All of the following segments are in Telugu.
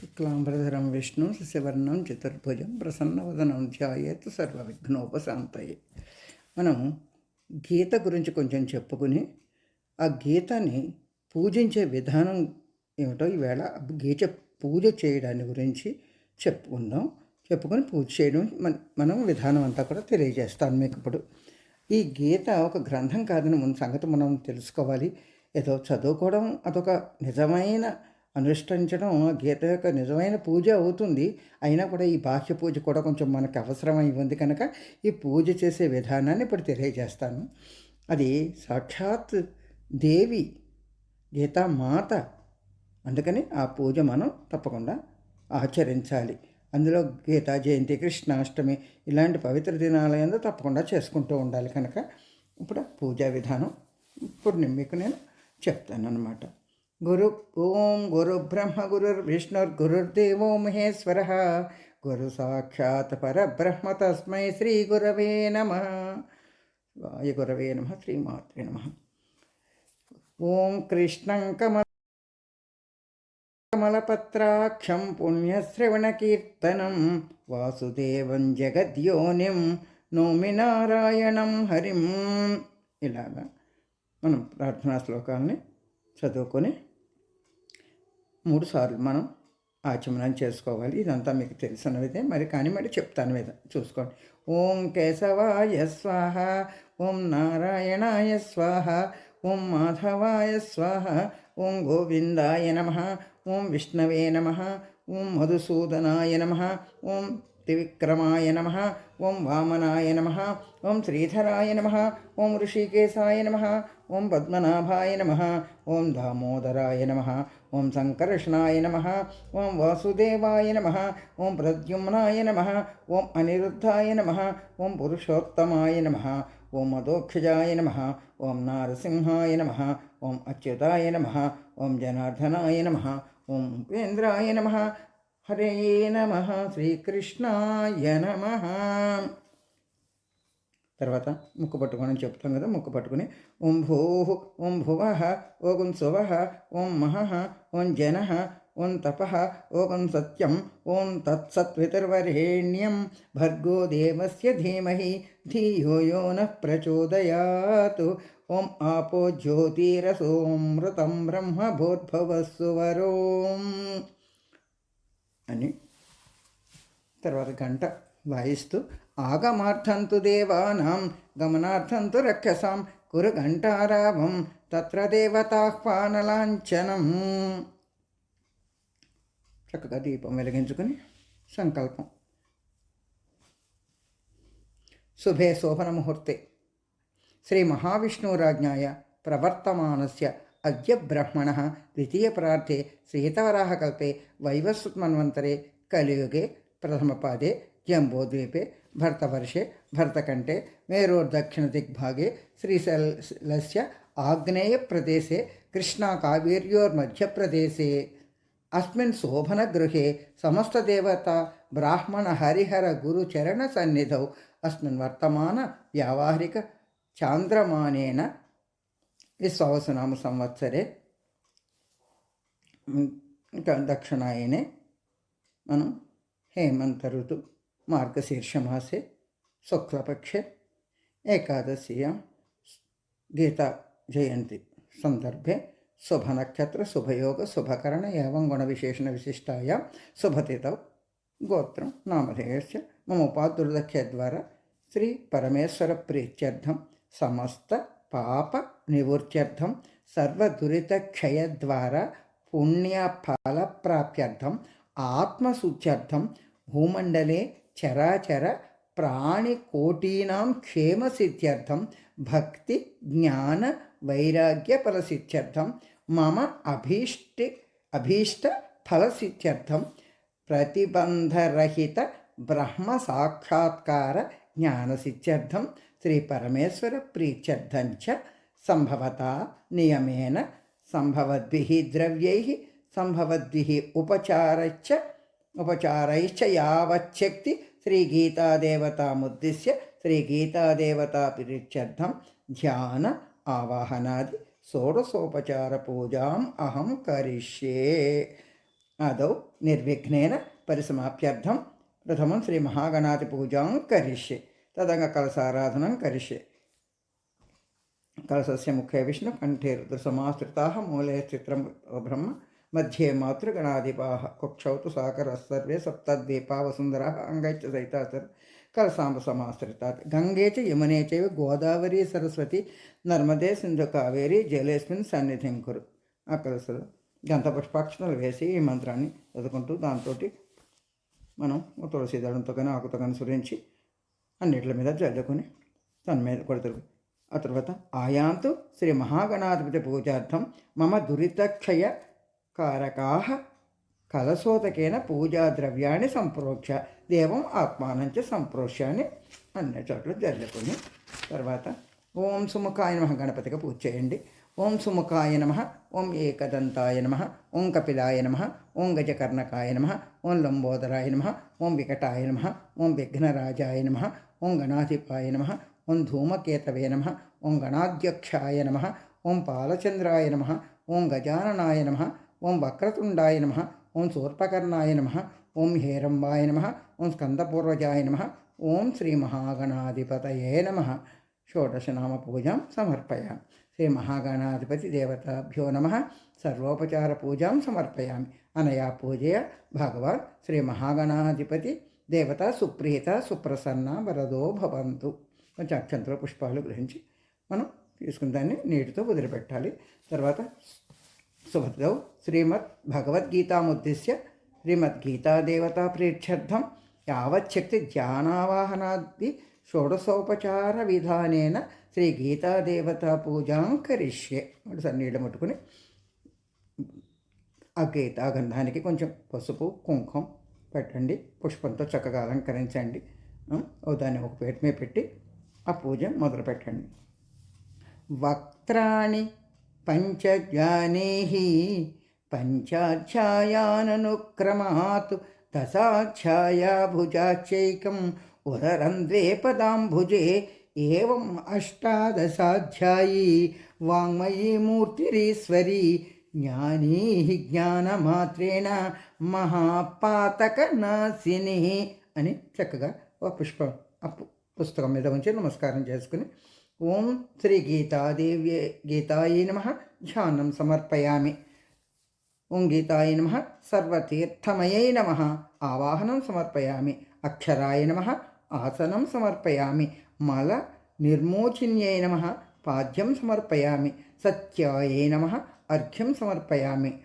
శుక్లాంబరధరం విష్ణు శశివర్ణం చతుర్భుజం ప్రసన్నవదనం ధ్యాయేత్ సర్వ విఘ్నోపశాంతయే మనం గీత గురించి కొంచెం చెప్పుకుని ఆ గీతని పూజించే విధానం ఏమిటో ఈవేళ గీత పూజ చేయడాన్ని గురించి చెప్పుకుందాం. చెప్పుకొని పూజ చేయడం మన మనం విధానం అంతా కూడా తెలియజేస్తాను మీకు ఇప్పుడు. ఈ గీత ఒక గ్రంథం కాదని ముందు సంగతి మనం తెలుసుకోవాలి. ఏదో చదువుకోవడం అదొక నిజమైన అనుష్ఠించడం గీత యొక్క నిజమైన పూజ అవుతుంది. అయినా కూడా ఈ బాహ్య పూజ కూడా కొంచెం మనకు అవసరమై ఉంది కనుక ఈ పూజ చేసే విధానాన్ని ఇప్పుడు తెలియజేస్తాను. అది సాక్షాత్ దేవి గీతామాత అందుకని ఆ పూజ మనం తప్పకుండా ఆచరించాలి. అందులో గీతా జయంతి కృష్ణాష్టమి ఇలాంటి పవిత్ర దినాలయంలో తప్పకుండా చేసుకుంటూ ఉండాలి కనుక. ఇప్పుడు పూజా విధానం ఇప్పుడు మీకు నేను చెప్తాను అనమాట గురు ఓం గురుబ్రహ్మ బ్రహ్మ మహేశ్వర. గురు సాక్షాత్ పరబ్రహ్మ తస్మై శ్రీ గురవే నమ. వాయ గురవే నమ శ్రీమాత్రే నమ. ఓం కృష్ణం కమల కమలపత్రాక్షం పుణ్యశ్రవణకీర్తనం వాసుదేవం జగద్యోనిం నోమి నారాయణం హరిం. ఇలాగా మనం ప్రార్థనా శ్లోకాలని చదువుకొని మూడు సార్లు మనం ఆచమనం చేసుకోవాలి. ఇదంతా మీకు తెలిసినవిదే మరి కానీ మరి చెప్తాను మీద చూసుకోండి. ఓం కేశవాయ స్వాహ ఓం నారాయణాయ స్వాహ ఓం మాధవాయ స్వాహ ఓం గోవిందాయ నమ ఓం విష్ణవే నమ ఓం మధుసూదనాయ నమ ఓం త్రివిక్రమాయ నమ ఓం వామనాయ నమ ఓం శ్రీధరాయ నమ ఓం ఋషికేశాయ నమ ఓం పద్మనాభాయ నమ ఓం దామోదరాయ నమ ఓం సంకర్షణాయ నమ ఓం వాసుదేవాయ నమ ఓం ప్రద్యుమ్నాయ నమ ఓం అనిరుద్ధాయ నమ ఓం పురుషోత్తమాయ నమ ఓం మధోక్షజాయ నమ ఓం నారసింహాయ నమ ఓం అచ్యుతాయ నమ ఓం జనార్దనాయ నమ ఓం ఉపేంద్రాయ నమ హరే నమ శ్రీకృష్ణాయ నమ తర్వాత ముక్కు పట్టుకొని చెప్తాం కదా ముక్కు పట్టుకుని ఓం భూ ఓం భువ ఓం శువ ఓం మహ ఓం జన ఓం తప ఓం సత్యం ఓం తత్సత్వితర్వరేణ్యం భర్గో దేవస్య ధీమహి ధియో యో నః ప్రచోదయాత్. ఓం ఆపో జ్యోతిరసోమృతం బ్రహ్మ భూర్భవస్సువరోం అని తర్వాత గంట వాయిస్తూ ఆగమార్థంతు దేవానాం గమనార్థంతు రక్షసాం కురు ఘంటారావం తత్ర దేవతాహ్వానలాంఛనం చక్కగా దీపం వెలిగించుకుని సంకల్పం. శుభే శోభనముహూర్తే. శ్రీ మహావిష్ణురాజ్ఞాయ ప్రవర్తమానస్య అద్య బ్రహ్మణ ద్వితీయ ప్రార్థే శ్రీహితవరాహకల్పే వైవస్వత్మన్వంతరే కలియుగే ప్రథమపాదే जम्बोद्वीपे भरतवर्षे भरतकण्ठे मेरोर्दक्षिणदिग्भागे श्रीशैलस्य आग्नेयप्रदेशे कृष्णाकावेर्योर्मध्यप्रदेशे अस्मिन् शोभनगृहे समस्तदेवता ब्राह्मणहरिहरगुरुचरणसन्निधौ अस्मिन् वर्तमानव्यावहारिकचान्द्रमानेन विश्वावसुनामसंवत्सरे దక్షిణాయనే మనం హేమంత ఋతు मार्गशीर्षमासे शुक्लपक्षे एकादश्यां गीताजयन्ति शुभ शुभनक्षत्र, शुभयोग, शुभकरण एवं गुण विशेषण विशिष्टाया शुभतिथ गोत्र नामधेय से मम पाप निवृत्थ सर्वुरीतक्षयराण्य फल प्राप्त आत्मसूच्यर्थं भूमंडले సమస్త పాప నివృత్యర్థం సర్వదురితక్షయ ద్వారా పుణ్యఫలప్రాప్త్యర్థం ఆత్మశుద్ధ్యర్థం భూమండలే చరాచర ప్రాణికోటీనాం క్షేమసిద్ధ్యర్థం భక్తి జ్ఞాన వైరాగ్య ఫలసిద్ధ్యర్థం మమ అభీష్టి అభీష్ట ఫలసిద్ధ్యర్థం ప్రతిబంధరహిత బ్రహ్మ సాక్షాత్కార జ్ఞానసిద్ధ్యర్థం శ్రీ పరమేశ్వర ప్రీత్యర్థంచ సంభవత నియమేన సంభవద్భిः ద్రవ్యైः సంభవద్భిः ఉపచారైశ్చ ఉపచారైశ్చ श्रीगीतादेवतामुद्दिश्य श्रीगीतादेवतापिरित्यर्थं ध्यान आवाहनादि षोडशोपचारपूजाम् अहं करिष्ये आदौ निर्विघ्नेन परिसमाप्त्यर्थं प्रथमं श्रीमहागणातिपूजां करिष्ये तदङ्गकलसाराधनं करिष्ये कलशस्य मुखे विष्णुकण्ठे रुद्रसमाश्रिताः मूले चित्रं ब्रह्म मध्ये मातृगणाधिपाः कुक्षौ तु साकरः सर्वे सप्तद्वीपा वसुन्धराः अङ्गैश्च सहिता सर् कलसाम्बसमाश्रितात् गङ्गे च यमुने चैव గోదావరి సరస్వతి నర్మదే సింధు కావేరి జలేస్మిన్ సన్నిధిం కురు ఆ కలసలు గంధ పుష్పాక్షణలు వేసి ఈ మంత్రాన్ని చదువుకుంటూ దాంతో మనం తులసి దళంతో కానీ ఆకుతో కానీ సురించి అన్నిటి మీద చల్లుకొని తన మీద కొడుతురు ఆ తర్వాత ఆయాంతు శ్రీ మహాగణాధిపతి పూజార్థం మమ దురితక్షయ కారకా కలశోదకేన పూజాద్రవ్యాన్ని సంప్రోక్ష దేవం ఆత్మానంచ సంప్రోక్షాన్ని అని అన్ని చోట్ల జల్లుకొని తర్వాత ఓం సుముఖాయ నమ గణపతిగా పూజ చేయండి ఓం సుముఖాయ నమ ఓం ఏకదంతాయ నమ ఓం కపిలాయ నమ ఓం గజకర్ణకాయ నమ ఓం లంబోదరాయ నమ ఓం వికటాయ నమ ఓం విఘ్నరాజాయ నమ ఓం గణాధిపాయ నమ ఓం ధూమకేతవే నమ ఓం గణాధ్యక్షాయ నమ ఓం పాలచంద్రాయ నమ ఓం గజాననాయ నమ ఓం వక్రతుండాయ నమ ఓం శూర్పకర్ణాయ నమ ఓం హేరంబాయ నమ ఓం స్కందపూర్వజాయ నమ ఓం శ్రీ మహాగణాధిపతయే నమ. షోడశనామ పూజాం సమర్పయామి. శ్రీ మహాగణాధిపతి దేవతాభ్యో నమ సర్వోపచార పూజాం సమర్పయామి. అనయా పూజయ భగవాన్ శ్రీ మహాగణాధిపతి దేవత సుప్రీత సుప్రసన్న వరదో భవంతు. కొంచెం అక్షంతలో పుష్పాలు గ్రహించి మనం తీసుకుని దాన్ని నీటితో వదిలిపెట్టాలి. తర్వాత సుభద్రౌ శ్రీమద్ భగవద్గీతాముద్దిశ్య శ్రీమద్గీతాదేవతా ప్రీక్షర్థం యావచ్చక్తి ధ్యానావాహనాది షోడశోపచార విధానేన శ్రీ గీతాదేవతా పూజాం కరిష్యే. అంటే నీళ్ళు ముట్టుకుని ఆ గీతాగంధానికి కొంచెం పసుపు కుంకుమ పెట్టండి. పుష్పంతో చక్కగా అలంకరించండి. ఓ దాన్ని ఒక పేట మీద పెట్టి ఆ పూజ మొదలు పెట్టండి వక్త్రాణి పంచజానేహి పంచాధ్యాయాననుక్రమాత్ దశాధ్యాయా భుజాచైకం ఉదరం ద్వే పదాంభుజే ఏవం అష్టాదశాధ్యాయీ వాङ्మయీ మూర్తిరీశ్వరీ జ్ఞానీ జ్ఞానమాత్రేణ మహాపాతకనాశిని అని చక్కగా ఒక పుష్పం ఆ పు- పుస్తకం మీద ఉంచి నమస్కారం చేసుకుని ఓం శ్రీ గీతాదేవ్య గీతాయై నమ ధ్యానం సమర్పయామి. ఓం గీతాయ నమ సర్వతీర్థమయై నమ ఆవాహనం సమర్పయామి. అక్షరాయ నమ ఆసనం సమర్పయామి. మల నిర్మోచిన్యై నమ పాద్యం సమర్పయామి. సత్యాయై నమ అర్ఘ్యం సమర్పయామి.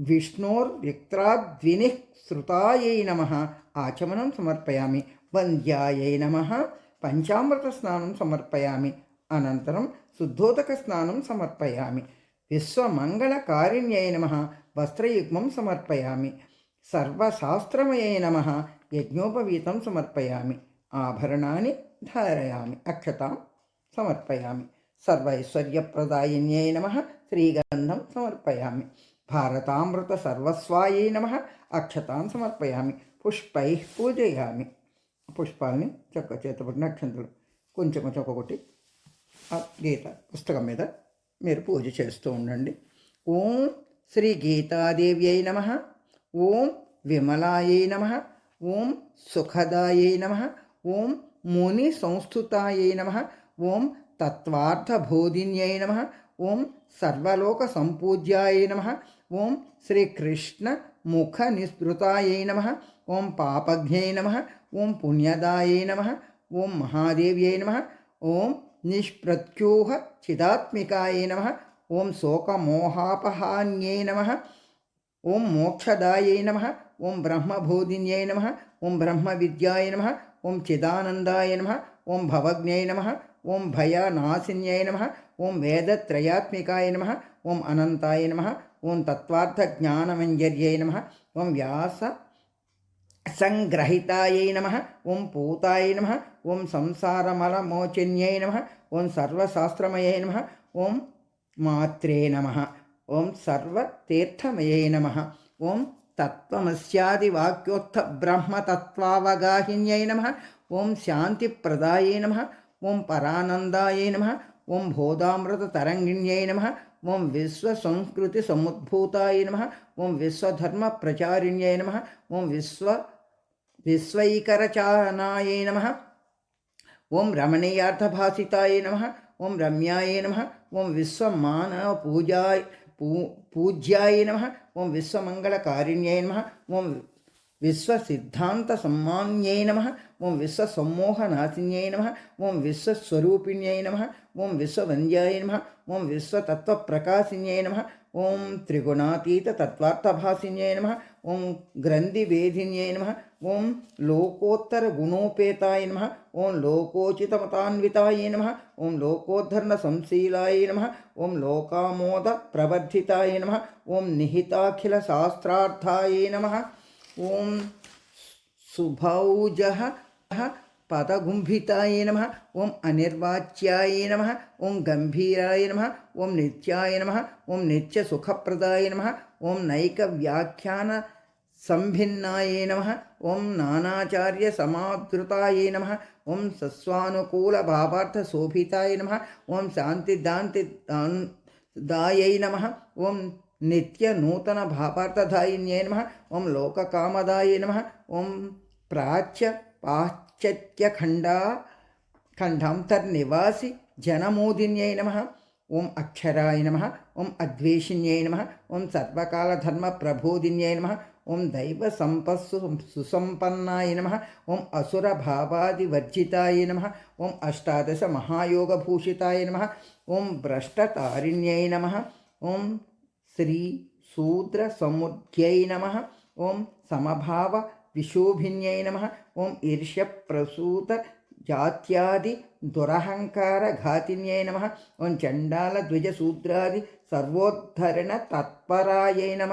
విష్ణోర్విక్త్రాద్వినిః శ్రుతాయై నమ ఆచమనం సమర్పయామి. వంద్యాయై నమ పంచామృత స్నానం సమర్పయామి. అనంతరం శుద్ధోదక స్నానం సమర్పయామి. విశ్వమంగళకారిణ్యై నమ. వస్త్రయుగ్మం సమర్పయామి. సర్వశాస్త్రమయై నమ. యజ్ఞోపవీతం సమర్పయామి. ఆభరణాన్ని ధారయామి. అక్షతాం సమర్పయామి. సర్వైశ్వర్యప్రదాయిన్యై నమ. శ్రీగంధం సమర్పయామి. భారతామృత సర్వస్వాయై నమ. అక్షతాం సమర్పయామి. పుష్పై పూజయామి. పుష్పాలని చక్క చేతపడి అక్షంతలు కొంచెం కొంచెం ఒక్కొక్కటి ఆ గీత పుస్తకం మీద మీరు పూజ చేస్తూ ఉండండి. ఓం శ్రీ గీతాదేవ్యై నమ. ఓం విమలాయై నమ. ఓం సుఖదాయై నమ. ఓం ముని సంస్థుతాయై నమ. ఓం తత్వార్థబోధిన్యై నమ. ఓం సర్వలోక సంపూజ్యాయ నమ. ఓం శ్రీకృష్ణ ముఖ నిస్పృతాయై నమ. ఓం పాపజ్ఞై నమ. ఓం పుణ్యదాయై నమ ఓం మహాదేవ్యై నమ ఓం నిష్ప్రత్యూహ చిదాత్మికాయ నమ ఓం శోకమోహాపహాన్యై నమ ఓం మోక్షదాయై నమ ఓం బ్రహ్మబోధిన్యై నమ ఓం బ్రహ్మవిద్యాయ నమ ఓం చిదానందాయ నమ ఓం భవజ్ఞై నమ ఓం భయనాశిన్యై నమ ఓం వేదత్రయాత్మికాయ నమ ఓం అనంతాయ నమ ఓం తత్వార్థజ్ఞానమంజర్యై నమ ఓం వ్యాస సంగ్రహితాయై నమ ఓం పూతాయ నమ ఓం సంసారమలమోచిన్యై నమ ఓం సర్వశాస్త్రమయై నమ ఓం మాత్రే నమ ఓం సర్వతీర్థమయై నమ ఓం తత్వమస్యాదివాక్యోత్థ బ్రహ్మతత్వావగాహిన్యై నమ ఓం శాంతిప్రదాయై నమ ఓం పరానందాయై నమ ఓం బోధామృతతరంగిణ్యై నమ ఓం విశ్వసంస్కృతి సముద్భూతాయ నమ ఓం విశ్వధర్మ ప్రచారిణ్యై నమ ఓం విశ్వ విశ్వైకరచానాయ నమ ఓం రమణీయార్థభాసితాయ నమ ఓం రమ్యాయ నమ ఓం విశ్వమానవ పూజాయ పూ పూజ్యాయ నమ ఓం విశ్వమంగళకారిణ్యై నమ ఓం విశ్వసిద్ధాంత సమ్మాన్యై నమ ఓం విశ్వసమ్మోహనాశిన్యై నమ ఓం విశ్వస్వరూపిణ్యై నమ ఓం విశ్వవంద్యాయ నమ ఓం విశ్వతత్వప్రకాశిన్యై నమ ఓం త్రిగుణాతీత తత్వార్థభాసిన్యై నమ ఓం గ్రంథివేధిన్యై నమ ఓం లోకోత్తర గుణోపేతాయ నమ ఓం లోకోచితమతాన్వితాయ నమ ఓం లోకోద్ధరణ సంశీలాయ నమ ఓం లోకామోద ప్రవర్ధితాయ నమ ఓం నిహితాఖిల శాస్త్రార్థాయ నమ ఓం సుభౌజ పదగుంభితాయ నమ ఓం అనిర్వాచ్యాయ నమ ఓం గంభీరాయ నమ ఓం నిత్యాయ నమ ఓం నిత్యసుఖప్రదాయ నమ ఓం నైక వ్యాఖ్యాన సంభిన్నాయ నమ ఓం నానాచార్య సమాదృతాయ నమ ఓం సస్వానుకూల భావార్థ శోభితాయ నమ ఓం శాంతి దాంతి దాయై నమ ఓం నిత్య నూతన భావార్థదాయిన్యై నమ ఓం లోకకామదాయ నమ ఓం ప్రాచ్య పాశ్చత్యఖండా ఖండాంతర్నివాసి జనమోదిన్యై నమ ఓం అక్షరాయ నమ ఓం అద్వేషిన్యై నమ ఓం సర్వకాలధర్మ ప్రబోధిన్యై నమ ఓం దైవ సంపస్సు సుసంపన్నాయ నమ ఓం అసుర భావాదివర్జితాయ నమ ఓం అష్టాదశ మహాయోగభూషితాయ నమ ఓం భ్రష్టతారిణ్యై నమ ఓం శ్రీ శూద్ర సముద్యై నమ ఓం సమభావ విశోభిన్యై నమ ఓం ఈర్ష్య ప్రసూత జాత్యాది దురహంకార ఘాతిన్యై నమ ఓం చండాల ద్విజశూద్రాది సర్వోద్ధరణ తత్పరాయై నమ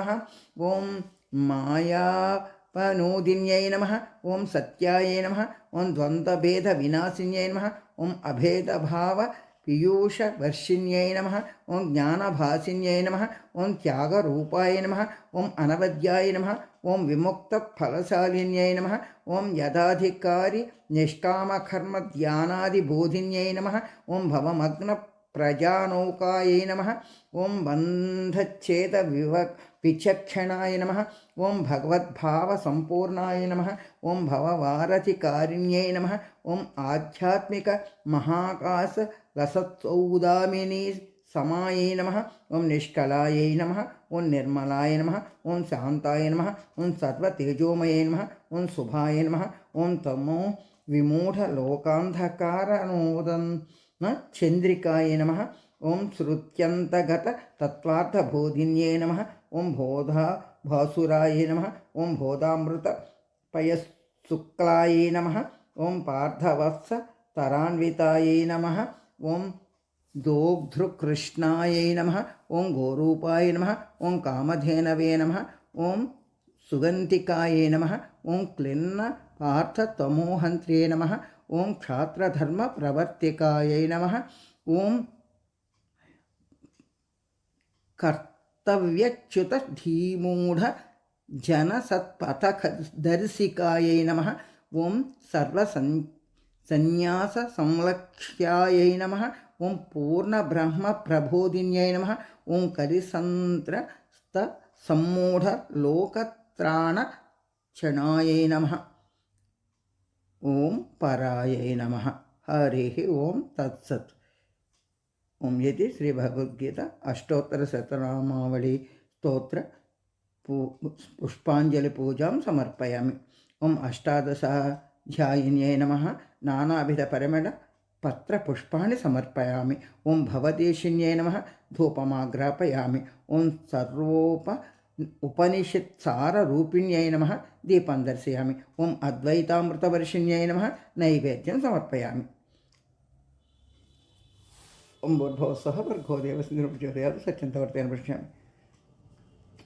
ఓం మాయాపనూదిన్యై నమ ఓం సత్యాయ నమ ఓం ద్వంద్వభేద వినాశిన్యై నమ ఓం అభేదభావ పీయూషవర్షిణ్యై నమ ఓం జ్ఞానభాసిన్యై నమ ఓం త్యాగరూపాయ నమ ఓం అనవద్యాయ నమ ఓం విముక్తఫలశాలిన్యై నమ ఓం యదాధికారి నిష్కామకర్మ ధ్యానాదిబోధిన్యై నమ ఓం భవమగ్న ప్రజానౌకాయై నమ ఓం బంధచ్ఛేద వివ విచక్షణాయ నమ ఓం భగవద్భావసంపూర్ణాయ నమ ఓం భవవారధికారిణ్యై నమ ఓం ఆధ్యాత్మిక మహాకాశ రసౌదామిని సమాయై నమ ఓం నిష్కలాయై నమ ఓం నిర్మలాయ నమ ఓం శాంతాయ నమ ఓం సర్వతేజోమయై నమ ఓం శుభాయ నమ ఓం తమో విమూఢలోకాంధకారనోదన్న చంద్రికాయ నమ ఓం శృత్యంతగత తత్వార్థబోధిన్యే నమ ఓం బోధా భాసురాయ నమ ఓం బోధామృత పయశుక్లాయ నమ ఓం పార్థవత్స తరాన్వితాయై నమ ఓం దోగ్ధృకృష్ణాయై నమ ఓం గోరూపాయ నమ ఓం కామధేనవే నమ ఓం సుగంధికాయే నమ ఓం క్లిన్న పార్థతమోహంత్రే నమ ఓం క్షాత్రధర్మ ప్రవర్తికాయై నమ ఓం కర్తవ్యచ్యుత ధీమూఢ జనసత్పథ దర్శికాయై నమ ఓం సర్వసం సన్యాస సంలక్ష్యాయై నమ ఓం పూర్ణ బ్రహ్మ ప్రబోధిన్యై నమ ఓం కలిసంత్రస్త ఓం పరాయై ఇది శ్రీ భగవద్గీత అష్టోత్తర శతనామావళి స్తోత్ర పూ పుష్పాంజలి పూజాం సమర్పయామి. ఓం అష్టాదశాధ్యాయిన్యై నమ. నానావిధ పరిమళ పత్ర పుష్పాన్ని సమర్పయామి. ఓం భవదేశిన్యై నమ. ధూపమాగ్రాపయామి. ఓం సర్వోప ఉపనిషత్సారూపిణ్యై నమ. దీపం దర్శయామి. ఓం అద్వైతామృతవర్షిణ్యై నమ. నైవేద్యం సమర్పయామి. ఓం భూర్భవస్వః భర్గో దేవస్య ప్రచోదయాత్ సత్యంతవర్తేన పశ్యామి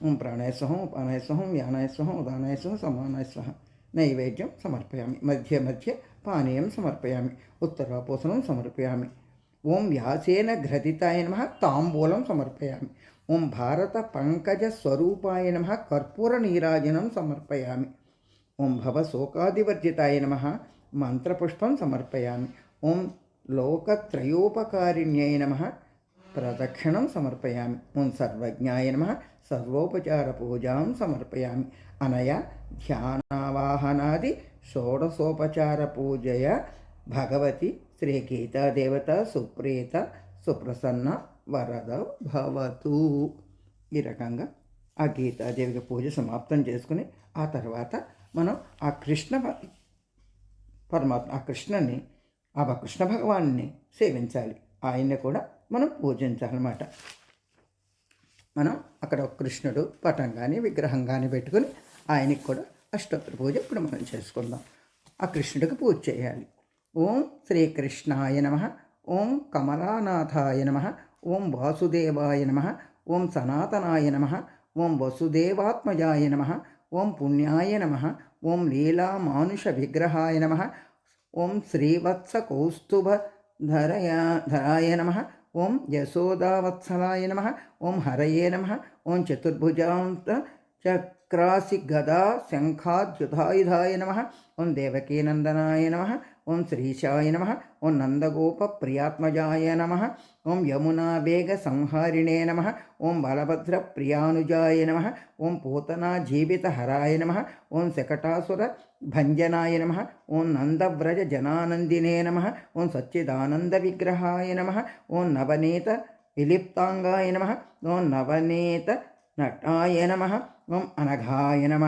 ఓం ప్రాణాయ స్వహం ఉపానాయ స్వహం వ్యానాయ స్వహం ఉదానాయ స్వహం సమానాయ స్వహ నైవేద్యం సమర్పయామి మధ్య మధ్య పానీయం సమర్పయామి ఉత్తరాపోసనం సమర్పయామి ఓం వ్యాసేన ఘ్రతితాయ నమ తాంబూలం సమర్పయామి ఓం భారత పంకజ స్వరూపాయ నమ కర్పూర నీరాజనం సమర్పయామి ఓం భవ లోకత్రయోపకారిణ్యై నమ. ప్రదక్షిణం సమర్పయామి. మున్ సర్వజ్ఞాయ నమ. సర్వోపచార పూజాం సమర్పయామి. అనయ ధ్యానావాహనాది షోడశోపచార పూజయ భగవతి శ్రీ గీతాదేవత సుప్రీత సుప్రసన్న వరద భవతు. ఈ రకంగా ఆ గీతాదేవికి పూజ సమాప్తం చేసుకుని ఆ తర్వాత మనం ఆ కృష్ణ పరమాత్మ ఆ కృష్ణని ఆ కృష్ణ భగవాన్ని సేవించాలి. ఆయన్ని కూడా మనం పూజించాలన్నమాట. మనం అక్కడ కృష్ణుడు పటం కానీ విగ్రహం కానీ పెట్టుకుని ఆయనకి కూడా అష్టోత్తర పూజ ఇప్పుడు మనం చేసుకుందాం. ఆ కృష్ణుడికి పూజ చేయాలి. ఓం శ్రీకృష్ణాయ నమ. ఓం కమలానాథాయ నమ. ఓం వాసుదేవాయ నమ. ఓం సనాతనాయ నమ. ఓం వసుదేవాత్మజాయ నమ. ఓం పుణ్యాయ నమ. ఓం లీలామానుష విగ్రహాయ నమ. ఓం శ్రీవత్స కౌస్తుభ ధరయా ధరాయ నమ. ఓం యశోదావత్సలాయ నమ. ఓం హరయే నమ. ఓం చతుర్భుజాంత చక్రాసి గదా శంఖాద్యుధాయుధాయ నమ. ఓం దేవకీనందనాయ నమ. ఓం శ్రీశాయ నమ. ఓం నందగోప ప్రియాత్మజాయ నమ. ఓం యమునా వేగ సంహారిణే నమ ఓం బలభద్ర ప్రియానుజాయ నమ ఓం పూతనా జీవిత హరాయ నమ ఓం శకటాసుర భంజనాయ నమ ఓం నందవ్రజ జనానందినే నమ ఓం సచ్చిదానంద విగ్రహాయ నమ ఓం నవనీత విలిప్తాంగాయ నమ ఓం నవనీత నటాయ నమ ఓం అనఘాయ నమ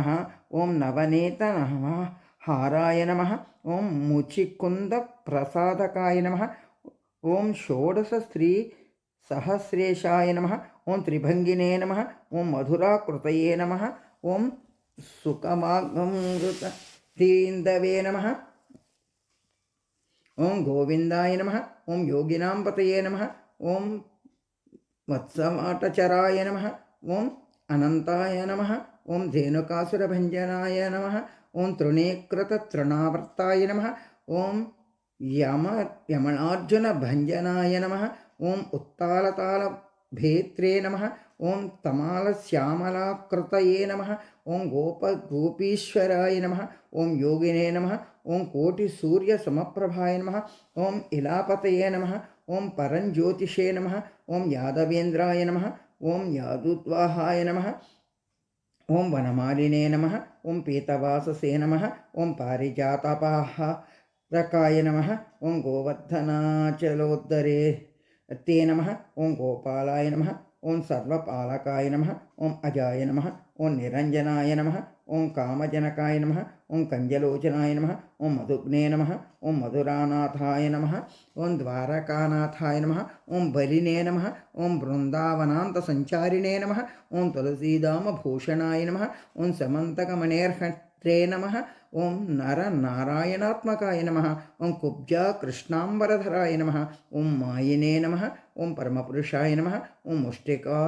ఓం నవనీత నమ హారాయ నమ ఓం ముచికుంద ప్రసాదకాయ నమ ఓం షోడశ స్త్రీ సహస్రేషాయ నమ ఓం త్రిభంగినే నమ ఓం మధురాకృతయే నమ ఓం సుఖమాగమృత దీందవే నమ ఓం గోవిందాయ నమ ఓం యోగినాం పతయే నమ ఓం వత్సమాటచరాయ నమ ఓం అనంతాయ నమ ఓం ధేనుకాసురభంజనాయ నమ ఓం తృణీకృతతృణావర్తాయ నమ ఓం యమ యమనార్జున భంజనాయ నమ ఓం ఉత్తాలతాళ భేత్రే నమ ఓం తమాల శ్యామలాకృతయే నమ ఓం గోప గోపీశ్వరాయ నమ ఓం యోగినే నమ ఓం కోటి సూర్య సమప్రభాయ నమ ఓం ఇలాపతయే నమ ఓం పరంజ్యోతిషే నమ ఓం యాదవేంద్రాయ నమ ఓం యాదుద్వాహాయ నమ ఓం వనమాలినే నమ ఓం పీతవాససే నమ ఓం పారిజాతపాహారకాయ నమ ఓం గోవర్ధనాచలోద్దరే తే నమ ఓం గోపాలాయ నమ ఓం సర్వపాలకాయ నమ ఓం అజాయ నమ ఓం నిరంజనాయ నమ ఓం కామజనకాయ నమ ఓం కంజలోచనాయ నమ ఓం మధుగ్నే నమ ఓం మధురానాథాయ నమ ఓం ద్వారకానాథాయ నమ ఓం బలినే నమ ఓం బృందావనాంత సంచారిణే నమ ఓం నర నారాయణాత్మకాయ నమ ఓం కుబ్జా కృష్ణాంబరధరాయ నమ ఓం మాయనే నమ ఓం పరమపురుషాయ నమ ఓం ముష్టికా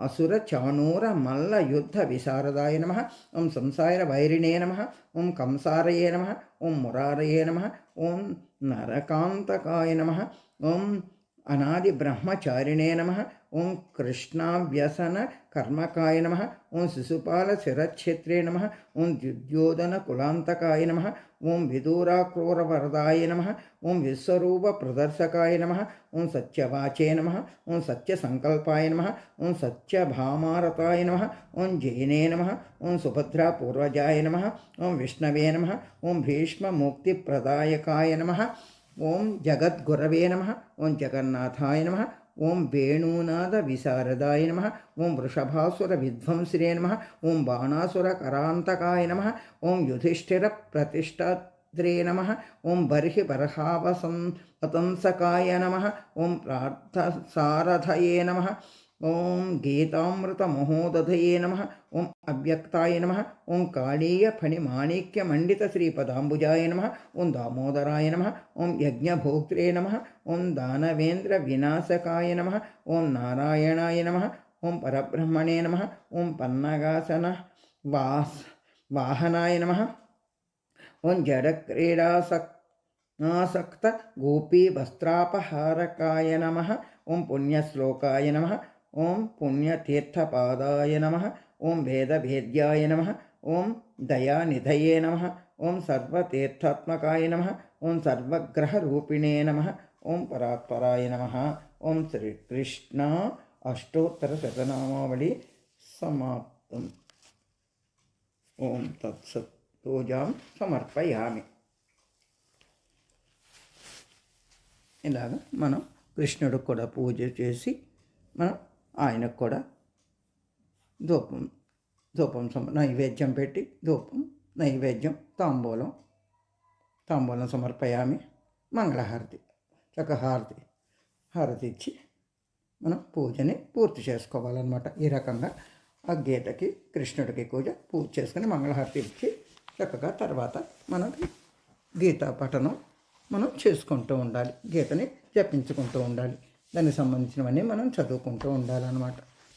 అసుర చాణూర మల్ల యుద్ధ విశారదాయ నమ ఓం సంసార వైరిణే నమ ఓం కంసారయే నమ ఓం మురారయే నమ ఓం నరకాంతకాయ నమ ఓం అనాది బ్రహ్మచారిణే నమ ఓం కృష్ణావ్యసన కర్మకాయ నమ ఓం శిశుపాల శిరక్షేత్రే నమ ఓం ద్యుద్యోధన కులాంతకాయ నమ ఓం విదూరాక్రూరవరదాయ నమ ఓం విశ్వరూప ప్రదర్శకాయ నమ ఓం సత్యవాచే నమ ఓం సత్యసంకల్పాయ నమ ఓం సత్యభామారతాయ నమ ఓం జైనే నమ ఓం సుభద్రా పూర్వజాయ నమ ఓం విష్ణవే నమ ఓం భీష్మముక్తిప్రదాయకాయ నమ ఓం జగద్గురవే నమ ఓం జగన్నాథాయ నమ ఓం వేణూనాద విశారదాయ నమ ఓం వృషభాసుర విధ్వంసిరే నమ ఓం బాణాసుర కరాంతకాయ నమ ఓం యుధిష్ఠిర ప్రతిష్టాత్రే నమ ఓం బర్హి బర్హావసం వతంసకాయ నమ ఓం ప్రార్థసారథయే నమ ఓం గీతామృతమహోదధయే నమ ఓం అవ్యక్తాయ నమ ఓం కాళీయ ఫణి మాణిక్య మండిత శ్రీపదాంబుజాయ నమ ఓం దామోదరాయ నమ ఓం యజ్ఞభోక్త్రే నమ ఓం దానవేంద్ర వినాశకాయ నమ ఓం నారాయణాయ నమ ఓం పరబ్రహ్మణే నమ ఓం పన్నగాసన వాస్ వాహనాయ నమ ఓం జడక్రీడాసక్ ఆసక్త గోపీ వస్త్రాపహారకాయ నమ ఓం పుణ్యశ్లోకాయ నమ ఓం పుణ్యతీర్థపాదాయ నమ ఓం భేదభేద్యాయ నమ ఓం దయానిధయే నమ ఓం సర్వతీర్థాత్మకాయ నమ ఓం సర్వగ్రహరూపిణే నమ ఓం పరాత్పరాయ నమ ఓం శ్రీకృష్ణ అష్టోత్తర శతనామావళి సమాప్తం. ఓం తత్సత్ పూజాం సమర్పయామి. ఇలాగ మనం కృష్ణుడికి కూడా పూజ చేసి మనం ఆయనకు కూడా ధూపం ధూపం సమ నైవేద్యం పెట్టి ధూపం నైవేద్యం తాంబూలం తాంబూలం సమర్పయామి మంగళహారతి చక్క హారతి హారతి ఇచ్చి మనం పూజని పూర్తి చేసుకోవాలన్నమాట. ఈ రకంగా ఆ గీతకి కృష్ణుడికి పూజ పూజ చేసుకుని మంగళహారతి ఇచ్చి చక్కగా తర్వాత మనకి గీతా పఠనం మనం చేసుకుంటూ ఉండాలి. గీతని జపించుకుంటూ ఉండాలి. దానికి సంబంధించినవన్నీ మనం చదువుకుంటూ ఉండాలన్నమాట.